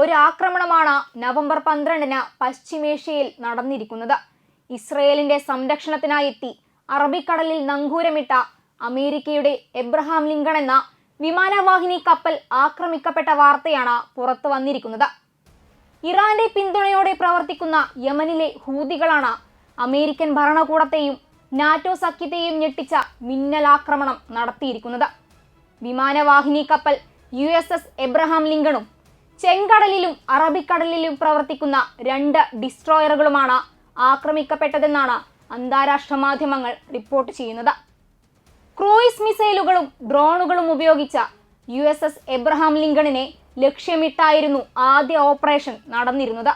ഒരാക്രമണമാണ് November പന്ത്രണ്ടിന് പശ്ചിമേഷ്യയിൽ നടന്നിരിക്കുന്നത്. ഇസ്രയേലിന്റെ സംരക്ഷണത്തിനായി എത്തി അറബിക്കടലിൽ നങ്കൂരമിട്ട അമേരിക്കയുടെ എബ്രഹാം ലിങ്കൺ എന്ന വിമാനവാഹിനി കപ്പൽ ആക്രമിക്കപ്പെട്ട വാർത്തയാണ് പുറത്തു വന്നിരിക്കുന്നത്. ഇറാന്റെ പിന്തുണയോടെ പ്രവർത്തിക്കുന്ന യമനിലെ ഹൂതികളാണ് അമേരിക്കൻ ഭരണകൂടത്തെയും നാറ്റോ സഖ്യത്തെയും ഞെട്ടിച്ച മിന്നലാക്രമണം നടത്തിയിരിക്കുന്നത്. വിമാനവാഹിനി കപ്പൽ യു എബ്രഹാം ലിങ്കണും ചെങ്കടലിലും അറബിക്കടലിലും പ്രവർത്തിക്കുന്ന രണ്ട് ഡിസ്ട്രോയറുകളുമാണ് ആക്രമിക്കപ്പെട്ടതെന്നാണ് അന്താരാഷ്ട്ര മാധ്യമങ്ങൾ റിപ്പോർട്ട് ചെയ്യുന്നത്. ക്രൂയിസ് മിസൈലുകളും ഡ്രോണുകളും ഉപയോഗിച്ച യു എസ് എസ് എബ്രഹാം ലിങ്കണിനെ ലക്ഷ്യമിട്ടായിരുന്നു ആദ്യ ഓപ്പറേഷൻ നടന്നിരുന്നത്.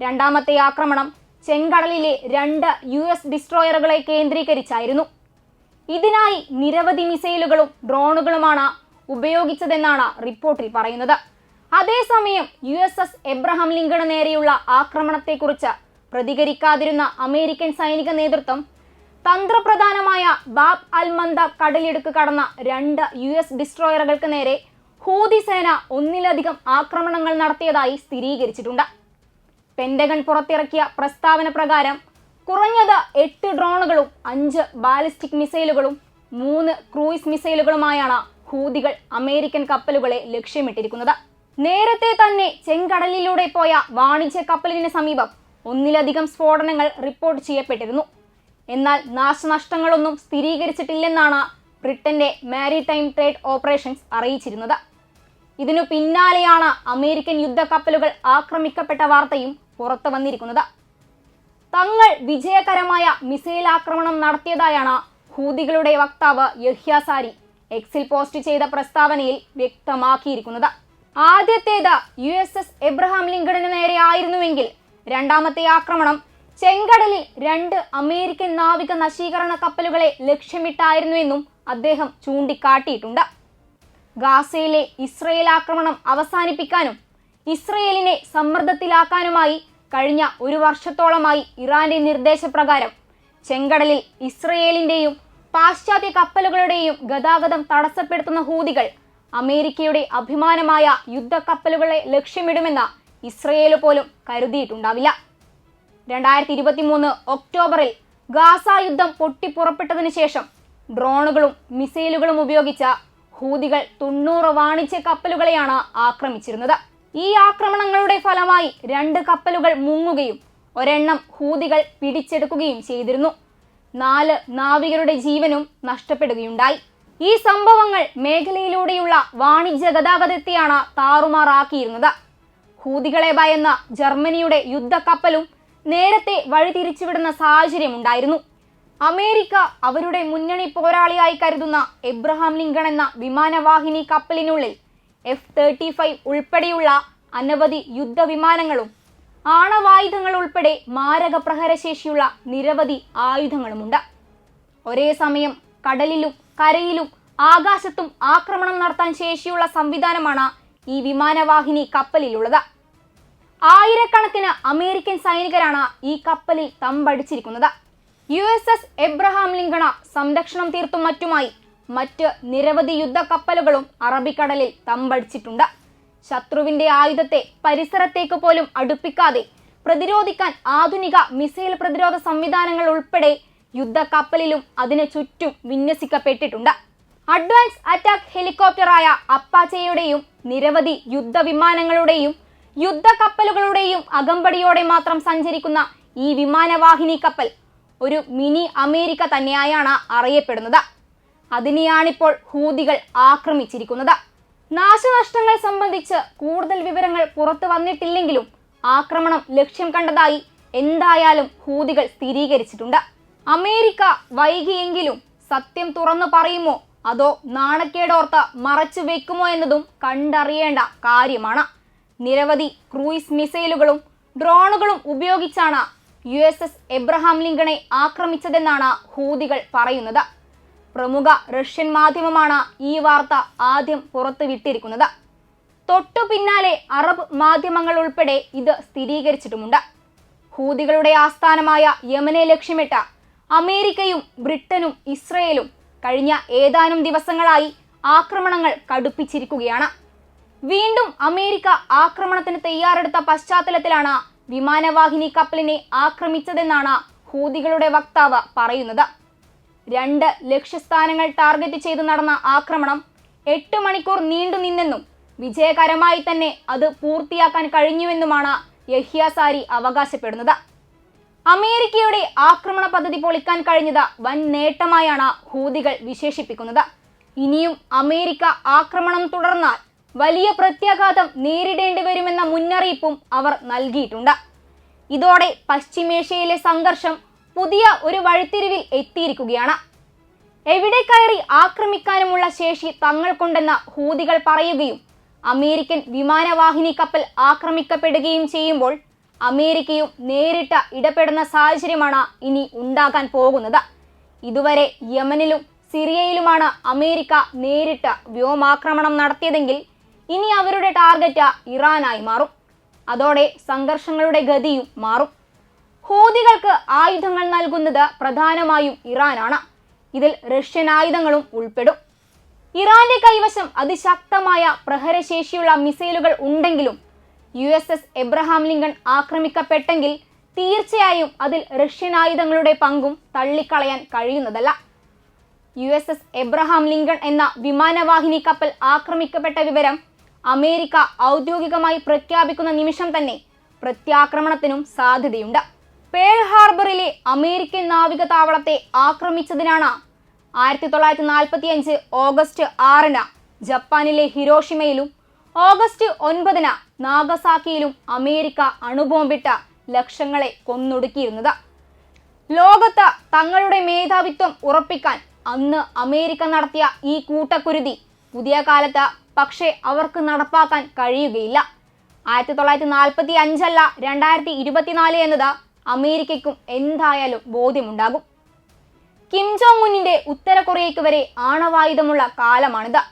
രണ്ടാമത്തെ ആക്രമണം ചെങ്കടലിലെ രണ്ട് യു എസ് ഡിസ്ട്രോയറുകളെ കേന്ദ്രീകരിച്ചായിരുന്നു. ഇതിനായി നിരവധി മിസൈലുകളും ഡ്രോണുകളുമാണ് ഉപയോഗിച്ചതെന്നാണ് റിപ്പോർട്ടിൽ പറയുന്നത്. അതേസമയം U S S Abraham Lincoln നേരെയുള്ള ആക്രമണത്തെക്കുറിച്ച് പ്രതികരിക്കാതിരുന്ന അമേരിക്കൻ സൈനിക നേതൃത്വം തന്ത്രപ്രധാനമായ ബാബ് അൽ മന്ദ കടലിടുക്ക് കടന്ന രണ്ട് യു എസ് ഡിസ്ട്രോയറുകൾക്ക് നേരെ ഹൂതി സേന ഒന്നിലധികം ആക്രമണങ്ങൾ നടത്തിയതായി സ്ഥിരീകരിച്ചിട്ടുണ്ട്. പെന്റഗൺ പുറത്തിറക്കിയ പ്രസ്താവന പ്രകാരം കുറഞ്ഞത് എട്ട് ഡ്രോണുകളും അഞ്ച് ബാലിസ്റ്റിക് മിസൈലുകളും മൂന്ന് ക്രൂയിസ് മിസൈലുകളുമായാണ് ഹൂതികൾ അമേരിക്കൻ കപ്പലുകളെ ലക്ഷ്യമിട്ടിരിക്കുന്നത്. നേരത്തെ തന്നെ ചെങ്കടലിലൂടെ പോയ വാണിജ്യ കപ്പലിന് സമീപം ഒന്നിലധികം സ്ഫോടനങ്ങൾ റിപ്പോർട്ട് ചെയ്യപ്പെട്ടിരുന്നു. എന്നാൽ നാശനഷ്ടങ്ങളൊന്നും സ്ഥിരീകരിച്ചിട്ടില്ലെന്നാണ് ബ്രിട്ടന്റെ മാരിടൈം ട്രേഡ് ഓപ്പറേഷൻസ് അറിയിച്ചിരുന്നത്. ഇതിനു പിന്നാലെയാണ് അമേരിക്കൻ യുദ്ധക്കപ്പലുകൾ ആക്രമിക്കപ്പെട്ട വാർത്തയും പുറത്തു വന്നിരിക്കുന്നത്. തങ്ങൾ വിജയകരമായ മിസൈൽ ആക്രമണം നടത്തിയതായാണ് ഹൂതികളുടെ വക്താവ് യഹ്യാസാരി എക്സിൽ പോസ്റ്റ് ചെയ്ത പ്രസ്താവനയിൽ വ്യക്തമാക്കിയിരിക്കുന്നത്. ആദ്യത്തേത് യു എസ് എസ് എബ്രഹാം ലിങ്കണിന് നേരെ ആയിരുന്നുവെങ്കിൽ രണ്ടാമത്തെ ആക്രമണം ചെങ്കടലിൽ രണ്ട് അമേരിക്കൻ നാവിക നശീകരണ കപ്പലുകളെ ലക്ഷ്യമിട്ടായിരുന്നുവെന്നും അദ്ദേഹം ചൂണ്ടിക്കാട്ടിയിട്ടുണ്ട്. ഗാസയിലെ ഇസ്രയേൽ ആക്രമണം അവസാനിപ്പിക്കാനും ഇസ്രയേലിനെ സമ്മർദ്ദത്തിലാക്കാനുമായി കഴിഞ്ഞ ഒരു വർഷത്തോളമായി ഇറാന്റെ നിർദ്ദേശപ്രകാരം ചെങ്കടലിൽ ഇസ്രയേലിന്റെയും പാശ്ചാത്യ കപ്പലുകളുടെയും ഗതാഗതം തടസ്സപ്പെടുത്തുന്ന ഹൂതികൾ അമേരിക്കയുടെ അഭിമാനമായ യുദ്ധക്കപ്പലുകളെ ലക്ഷ്യമിടുമെന്ന് ഇസ്രയേൽ പോലും കരുതിയിട്ടുണ്ടാവില്ല. രണ്ടായിരത്തി ഇരുപത്തി മൂന്ന് ഒക്ടോബറിൽ ഗാസ യുദ്ധം പൊട്ടിപ്പുറപ്പെട്ടതിനു ശേഷം ഡ്രോണുകളും മിസൈലുകളും ഉപയോഗിച്ച ഹൂതികൾ തൊണ്ണൂറ് വാണിജ്യ കപ്പലുകളെയാണ് ആക്രമിച്ചിരുന്നത്. ഈ ആക്രമണങ്ങളുടെ ഫലമായി രണ്ട് കപ്പലുകൾ മുങ്ങുകയും ഒരെണ്ണം ഹൂതികൾ പിടിച്ചെടുക്കുകയും ചെയ്തിരുന്നു. നാല് നാവികരുടെ ജീവനും നഷ്ടപ്പെടുകയുണ്ടായി. ഈ സംഭവങ്ങൾ മേഖലയിലൂടെയുള്ള വാണിജ്യ ഗതാഗതത്തെയാണ് താറുമാറാക്കിയിരുന്നത്. ഹൂതികളെ ഭയന്ന ജർമ്മനിയുടെ യുദ്ധക്കപ്പലും നേരത്തെ വഴിതിരിച്ചുവിടുന്ന സാഹചര്യമുണ്ടായിരുന്നു. അമേരിക്ക അവരുടെ മുന്നണി പോരാളിയായി കരുതുന്ന എബ്രഹാം ലിങ്കൺ എന്ന വിമാനവാഹിനി കപ്പലിനുള്ളിൽ എഫ് തേർട്ടി ഫൈവ് ഉൾപ്പെടെയുള്ള അനവധി യുദ്ധവിമാനങ്ങളും ആണവായുധങ്ങൾ ഉൾപ്പെടെ മാരക പ്രഹരശേഷിയുള്ള നിരവധി ആയുധങ്ങളുമുണ്ട്. ഒരേ സമയം കടലിലും കരയിലും ആകാശത്തും ആക്രമണം നടത്താൻ ശേഷിയുള്ള സംവിധാനമാണ് ഈ വിമാനവാഹിനി കപ്പലിലുള്ളത്. ആയിരക്കണക്കിന് അമേരിക്കൻ സൈനികരാണ് ഈ കപ്പലിൽ തമ്പടിച്ചിരിക്കുന്നത്. യു എസ് എസ് എബ്രഹാം ലിങ്കണ സംരക്ഷണം തീർത്തും മറ്റുമായി മറ്റ് നിരവധി യുദ്ധക്കപ്പലുകളും അറബിക്കടലിൽ തമ്പടിച്ചിട്ടുണ്ട്. ശത്രുവിന്റെ ആയുധത്തെ പരിസരത്തേക്ക് പോലും അടുപ്പിക്കാതെ പ്രതിരോധിക്കാൻ ആധുനിക മിസൈൽ പ്രതിരോധ സംവിധാനങ്ങൾ ഉൾപ്പെടെ യുദ്ധക്കപ്പലിലും അതിനു ചുറ്റും വിന്യസിക്കപ്പെട്ടിട്ടുണ്ട്. അഡ്വാൻസ് അറ്റാക്ക് ഹെലികോപ്റ്ററായ അപ്പാച്ചയുടെയും നിരവധി യുദ്ധവിമാനങ്ങളുടെയും യുദ്ധക്കപ്പലുകളുടെയും അകമ്പടിയോടെ മാത്രം സഞ്ചരിക്കുന്ന ഈ വിമാനവാഹിനി കപ്പൽ ഒരു മിനി അമേരിക്ക തന്നെയായാണ് അറിയപ്പെടുന്നത്. അതിനെയാണിപ്പോൾ ഹൂതികൾ ആക്രമിച്ചിരിക്കുന്നത്. നാശനഷ്ടങ്ങൾ സംബന്ധിച്ച് കൂടുതൽ വിവരങ്ങൾ പുറത്തു വന്നിട്ടില്ലെങ്കിലും ആക്രമണം ലക്ഷ്യം കണ്ടതായി എന്തായാലും ഹൂതികൾ സ്ഥിരീകരിച്ചിട്ടുണ്ട്. അമേരിക്ക വൈകിയെങ്കിലും സത്യം തുറന്നു പറയുമോ? അതോ നാണക്കേടോർത്ത് മറച്ചു വെക്കുമോ എന്നതും കണ്ടറിയേണ്ട കാര്യമാണ്. നിരവധി ക്രൂയിസ് മിസൈലുകളും ഡ്രോണുകളും ഉപയോഗിച്ചാണ് യു എസ് എസ് എബ്രഹാം ലിങ്കണെ ആക്രമിച്ചതെന്നാണ് ഹൂതികൾ പറയുന്നത്. പ്രമുഖ റഷ്യൻ മാധ്യമമാണ് ഈ വാർത്ത ആദ്യം പുറത്തുവിട്ടിരിക്കുന്നത്. തൊട്ടു പിന്നാലെ അറബ് മാധ്യമങ്ങൾ ഉൾപ്പെടെ ഇത് സ്ഥിരീകരിച്ചിട്ടുമുണ്ട്. ഹൂതികളുടെ ആസ്ഥാനമായ യമനെ ലക്ഷ്യമിട്ട അമേരിക്കയും ബ്രിട്ടനും ഇസ്രയേലും കഴിഞ്ഞ ഏതാനും ദിവസങ്ങളായി ആക്രമണങ്ങൾ കടുപ്പിച്ചിരിക്കുകയാണ്. വീണ്ടും അമേരിക്ക ആക്രമണത്തിന് തയ്യാറെടുത്ത പശ്ചാത്തലത്തിലാണ് വിമാനവാഹിനി കപ്പലിനെ ആക്രമിച്ചതെന്നാണ് ഹൂതികളുടെ വക്താവ് പറയുന്നത്. രണ്ട് ലക്ഷ്യസ്ഥാനങ്ങൾ ടാർഗറ്റ് ചെയ്ത് നടന്ന ആക്രമണം എട്ട് മണിക്കൂർ നീണ്ടു നിന്നെന്നും വിജയകരമായി തന്നെ അത് പൂർത്തിയാക്കാൻ കഴിഞ്ഞുവെന്നുമാണ് യഹ്യാസാരി അവകാശപ്പെടുന്നത്. അമേരിക്കയുടെ ആക്രമണ പദ്ധതി പൊളിക്കാൻ കഴിഞ്ഞത് വൻ നേട്ടമായാണ് ഹൂതികൾ വിശേഷിപ്പിക്കുന്നത്. ഇനിയും അമേരിക്ക ആക്രമണം തുടർന്നാൽ വലിയ പ്രത്യാഘാതം നേരിടേണ്ടി വരുമെന്ന മുന്നറിയിപ്പും അവർ നൽകിയിട്ടുണ്ട്. ഇതോടെ പശ്ചിമേഷ്യയിലെ സംഘർഷം പുതിയ ഒരു വഴിത്തിരിവിൽ എത്തിയിരിക്കുകയാണ്. എവിടെ കയറി ആക്രമിക്കാനുമുള്ള ശേഷി തങ്ങൾക്കുണ്ടെന്ന് ഹൂതികൾ പറയുകയും അമേരിക്കൻ വിമാനവാഹിനി കപ്പൽ ആക്രമിക്കപ്പെടുകയും ചെയ്യുമ്പോൾ അമേരിക്കയും നേരിട്ട് ഇടപെടുന്ന സാഹചര്യമാണ് ഇനി ഉണ്ടാകാൻ പോകുന്നത്. ഇതുവരെ യമനിലും സിറിയയിലുമാണ് അമേരിക്ക നേരിട്ട് വ്യോമാക്രമണം നടത്തിയതെങ്കിൽ ഇനി അവരുടെ ടാർഗറ്റ് ഇറാനായി മാറും. അതോടെ സംഘർഷങ്ങളുടെ ഗതിയും മാറും. ഹൂതികൾക്ക് ആയുധങ്ങൾ നൽകുന്നത് പ്രധാനമായും ഇറാനാണ്. ഇതിൽ റഷ്യൻ ആയുധങ്ങളും ഉൾപ്പെടും. ഇറാന്റെ കൈവശം അതിശക്തമായ പ്രഹരശേഷിയുള്ള മിസൈലുകൾ ഉണ്ടെങ്കിലും U S S Abraham Lincoln ആക്രമിക്കപ്പെട്ടെങ്കിൽ തീർച്ചയായും അതിൽ റഷ്യൻ ആയുധങ്ങളുടെ പങ്കും തള്ളിക്കളയാൻ കഴിയുന്നതല്ല. U S S Abraham Lincoln എന്ന വിമാനവാഹിനി കപ്പൽ ആക്രമിക്കപ്പെട്ട വിവരം അമേരിക്ക ഔദ്യോഗികമായി പ്രഖ്യാപിക്കുന്ന നിമിഷം തന്നെ പ്രത്യാക്രമണത്തിനും സാധ്യതയുണ്ട്. പേൾ ഹാർബറിലെ അമേരിക്കൻ നാവിക താവളത്തെ ആക്രമിച്ചതിനാണ് ആയിരത്തി തൊള്ളായിരത്തി നാൽപ്പത്തി അഞ്ച് ഓഗസ്റ്റ് ആറിന് ജപ്പാനിലെ ഹിരോഷിമയിലും ഓഗസ്റ്റ് ഒൻപതിന് നാഗസാക്കിയിലും അമേരിക്ക അണുബോംബിട്ട ലക്ഷങ്ങളെ കൊന്നൊടുക്കിയിരുന്നത്. ലോകത്ത് തങ്ങളുടെ മേധാവിത്വം ഉറപ്പിക്കാൻ അന്ന് അമേരിക്ക നടത്തിയ ഈ കൂട്ടക്കുരുതി പുതിയ കാലത്ത് പക്ഷേ അവർക്ക് നടപ്പാക്കാൻ കഴിയുകയില്ല. ആയിരത്തി തൊള്ളായിരത്തി നാൽപ്പത്തി അഞ്ചല്ല രണ്ടായിരത്തി ഇരുപത്തിനാല് എന്നത് അമേരിക്കയ്ക്കും എന്തായാലും ബോധ്യമുണ്ടാകും. കിം ജോങ് ഉന്നിന്റെ ഉത്തര കൊറിയയ്ക്ക് വരെ ആണവായുധമുള്ള കാലമാണിത്.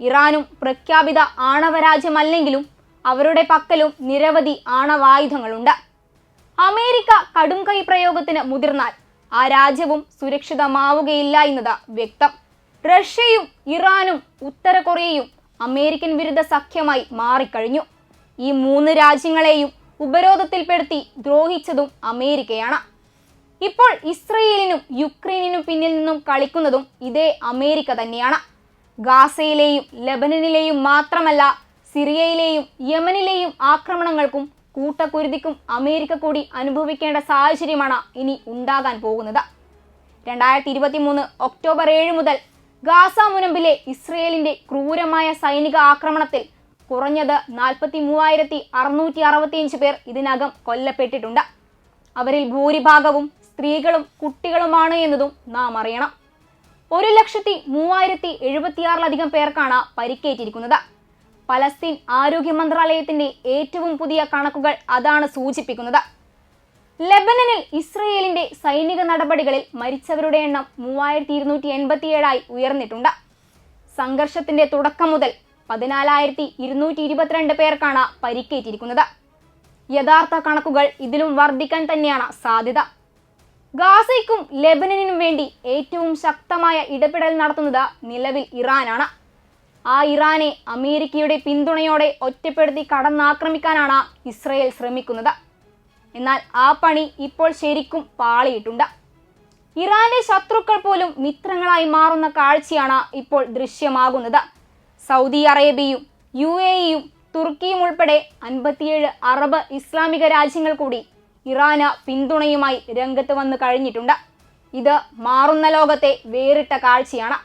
ഇറാനും പ്രഖ്യാപിത ആണവരാജ്യമല്ലെങ്കിലും അവരുടെ പക്കലും നിരവധി ആണവായുധങ്ങളുണ്ട്. അമേരിക്ക കടും കൈ പ്രയോഗത്തിന് മുതിർന്നാൽ ആ രാജ്യവും സുരക്ഷിതമാവുകയില്ല എന്നത് വ്യക്തം. റഷ്യയും ഇറാനും ഉത്തര കൊറിയയും അമേരിക്കൻ വിരുദ്ധ സഖ്യമായി മാറിക്കഴിഞ്ഞു. ഈ മൂന്ന് രാജ്യങ്ങളെയും ഉപരോധത്തിൽപ്പെടുത്തി ദ്രോഹിച്ചതും അമേരിക്കയാണ്. ഇപ്പോൾ ഇസ്രയേലിനും യുക്രൈനിനും പിന്നിൽ നിന്നും കളിക്കുന്നതും ഇതേ അമേരിക്ക തന്നെയാണ്. ഗാസയിലെയും ലബനനിലെയും മാത്രമല്ല സിറിയയിലെയും യമനിലെയും ആക്രമണങ്ങൾക്കും കൂട്ടക്കുരുതിക്കും അമേരിക്ക കൂടി അനുഭവിക്കേണ്ട സാഹചര്യമാണ് ഇനി ഉണ്ടാകാൻ പോകുന്നത്. രണ്ടായിരത്തി ഇരുപത്തി മൂന്ന് ഒക്ടോബർ ഏഴ് മുതൽ ഗാസ മുനമ്പിലെ ഇസ്രയേലിന്റെ ക്രൂരമായ സൈനിക ആക്രമണത്തിൽ കുറഞ്ഞത് നാൽപ്പത്തി മൂവായിരത്തി അറുന്നൂറ്റി അറുപത്തിയഞ്ച് പേർ ഇതിനകം കൊല്ലപ്പെട്ടിട്ടുണ്ട്. അവരിൽ ഭൂരിഭാഗവും സ്ത്രീകളും കുട്ടികളുമാണ് എന്നതും നാം അറിയണം. ഒരു ലക്ഷത്തി മൂവായിരത്തി എഴുപത്തിയാറിലധികം പേർക്കാണ് പരിക്കേറ്റിരിക്കുന്നത്. പലസ്തീൻ ആരോഗ്യ മന്ത്രാലയത്തിന്റെ ഏറ്റവും പുതിയ കണക്കുകൾ അതാണ് സൂചിപ്പിക്കുന്നത്. ലെബനനിൽ ഇസ്രയേലിന്റെ സൈനിക നടപടികളിൽ മരിച്ചവരുടെ എണ്ണം മൂവായിരത്തി ഇരുന്നൂറ്റി എൺപത്തിയേഴായി ഉയർന്നിട്ടുണ്ട്. സംഘർഷത്തിന്റെ തുടക്കം മുതൽ പതിനാലായിരത്തി ഇരുന്നൂറ്റി ഇരുപത്തിരണ്ട് പേർക്കാണ് പരിക്കേറ്റിരിക്കുന്നത്. യഥാർത്ഥ കണക്കുകൾ ഇതിലും വർദ്ധിക്കാൻ തന്നെയാണ് സാധ്യത. ഗാസയ്ക്കും ലെബനനും വേണ്ടി ഏറ്റവും ശക്തമായ ഇടപെടൽ നടത്തുന്നത് നിലവിൽ ഇറാനാണ്. ആ ഇറാനെ അമേരിക്കയുടെ പിന്തുണയോടെ ഒറ്റപ്പെടുത്തി കടന്നാക്രമിക്കാനാണ് ഇസ്രയേൽ ശ്രമിക്കുന്നത്. എന്നാൽ ആ പണി ഇപ്പോൾ ശരിക്കും പാളിയിട്ടുണ്ട്. ഇറാന്റെ ശത്രുക്കൾ പോലും മിത്രങ്ങളായി മാറുന്ന കാഴ്ചയാണ് ഇപ്പോൾ ദൃശ്യമാകുന്നത്. സൗദി അറേബ്യയും യു എ ഇയും തുർക്കിയും ഉൾപ്പെടെ അൻപത്തിയേഴ് അറബ് ഇസ്ലാമിക രാജ്യങ്ങൾ കൂടി ഇറാന് പിന്തുണയുമായി രംഗത്ത് വന്നു കഴിഞ്ഞിട്ടുണ്ട്. ഇത് മാറുന്ന ലോകത്തെ വേറിട്ട കാഴ്ചയാണ്.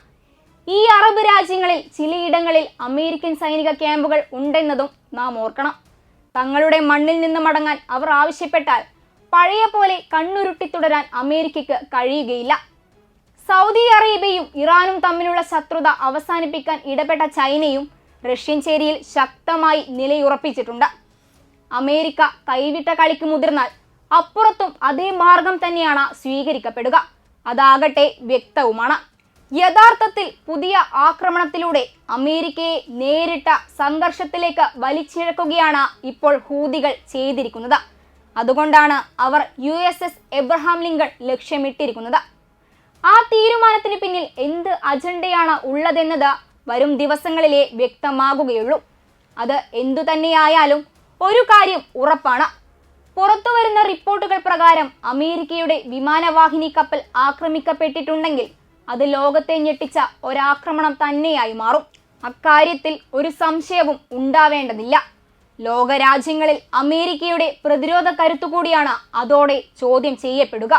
ഈ അറബ് രാജ്യങ്ങളിൽ ചിലയിടങ്ങളിൽ അമേരിക്കൻ സൈനിക ക്യാമ്പുകൾ ഉണ്ടെന്നതും നാം ഓർക്കണം. തങ്ങളുടെ മണ്ണിൽ നിന്ന് മടങ്ങാൻ അവർ ആവശ്യപ്പെട്ടാൽ പഴയ പോലെ കണ്ണുരുട്ടി തുടരാൻ അമേരിക്കയ്ക്ക് കഴിയുകയില്ല. സൗദി അറേബ്യയും ഇറാനും തമ്മിലുള്ള ശത്രുത അവസാനിപ്പിക്കാൻ ഇടപെട്ട ചൈനയും റഷ്യൻ ചേരിയിൽ ശക്തമായി നിലയുറപ്പിച്ചിട്ടുണ്ട്. അമേരിക്ക കൈവിട്ട കളിക്ക് മുതിർന്നാൽ അപ്പുറത്തും അതേ മാർഗം തന്നെയാണ് സ്വീകരിക്കപ്പെടുക. അതാകട്ടെ വ്യക്തവുമാണ്. യഥാർത്ഥത്തിൽ പുതിയ ആക്രമണത്തിലൂടെ അമേരിക്കയെ നേരിട്ട സംഘർഷത്തിലേക്ക് വലിച്ചിഴക്കുകയാണ് ഇപ്പോൾ ഹൂതികൾ ചെയ്തിരിക്കുന്നത്. അതുകൊണ്ടാണ് അവർ U S S Abraham Lincoln ലക്ഷ്യമിട്ടിരിക്കുന്നത്. ആ തീരുമാനത്തിന് പിന്നിൽ എന്ത് അജണ്ടയാണ് ഉള്ളതെന്നത് വരും ദിവസങ്ങളിലെ വ്യക്തമാകുകയുള്ളൂ. അത് എന്തു തന്നെയായാലും ഒരു കാര്യം ഉറപ്പാണ്. പുറത്തുവരുന്ന റിപ്പോർട്ടുകൾ പ്രകാരം അമേരിക്കയുടെ വിമാനവാഹിനി കപ്പൽ ആക്രമിക്കപ്പെട്ടിട്ടുണ്ടെങ്കിൽ അത് ലോകത്തെ ഞെട്ടിച്ച ഒരാക്രമണം തന്നെയായി മാറും. അക്കാര്യത്തിൽ ഒരു സംശയവും ഉണ്ടാവേണ്ടതില്ല. ലോകരാജ്യങ്ങളിൽ അമേരിക്കയുടെ പ്രതിരോധ കരുത്തുകൂടിയാണ് അതോടെ ചോദ്യം ചെയ്യപ്പെടുക.